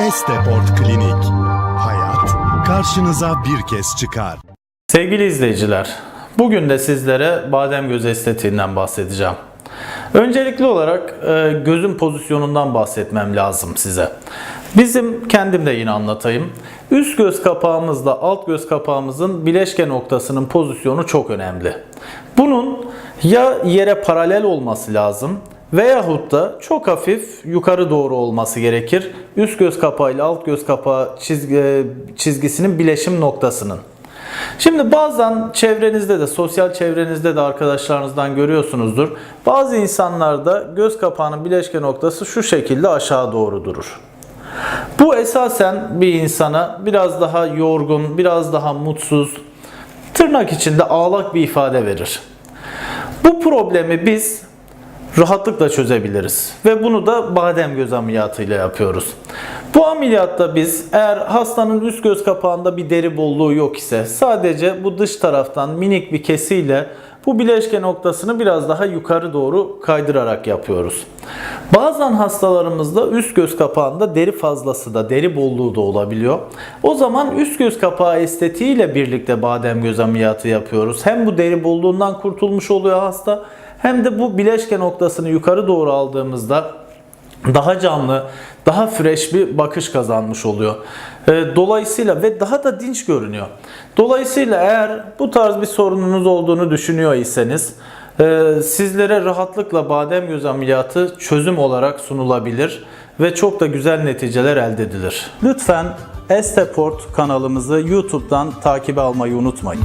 Esteport Klinik. Hayat karşınıza bir kez çıkar. Sevgili izleyiciler, bugün de sizlere badem göz estetiğinden bahsedeceğim. Öncelikli olarak e, gözün pozisyonundan bahsetmem lazım size. Bizim kendim de yine anlatayım. Üst göz kapağımızla alt göz kapağımızın bileşke noktasının pozisyonu çok önemli. Bunun ya yere paralel olması lazım veyahut da çok hafif yukarı doğru olması gerekir. Üst göz kapağı ile alt göz kapağı çizgi, çizgisinin bileşim noktasının. Şimdi bazen çevrenizde de sosyal çevrenizde de arkadaşlarınızdan görüyorsunuzdur. Bazı insanlarda göz kapağının bileşke noktası şu şekilde aşağı doğru durur. Bu esasen bir insana biraz daha yorgun, biraz daha mutsuz, tırnak içinde ağlak bir ifade verir. Bu problemi biz rahatlıkla çözebiliriz. Ve bunu da badem göz ameliyatıyla yapıyoruz. Bu ameliyatta biz eğer hastanın üst göz kapağında bir deri bolluğu yok ise sadece bu dış taraftan minik bir kesiyle bu bileşke noktasını biraz daha yukarı doğru kaydırarak yapıyoruz. Bazen hastalarımızda üst göz kapağında deri fazlası da deri bolluğu da olabiliyor. O zaman üst göz kapağı estetiğiyle birlikte badem göz ameliyatı yapıyoruz. Hem bu deri bolluğundan kurtulmuş oluyor hasta hem de bu bileşke noktasını yukarı doğru aldığımızda daha canlı, daha fresh bir bakış kazanmış oluyor. Ee, Dolayısıyla ve daha da dinç görünüyor. Dolayısıyla eğer bu tarz bir sorununuz olduğunu düşünüyor iseniz e, sizlere rahatlıkla badem göz ameliyatı çözüm olarak sunulabilir ve çok da güzel neticeler elde edilir. Lütfen Esteport kanalımızı YouTube'dan takibe almayı unutmayın.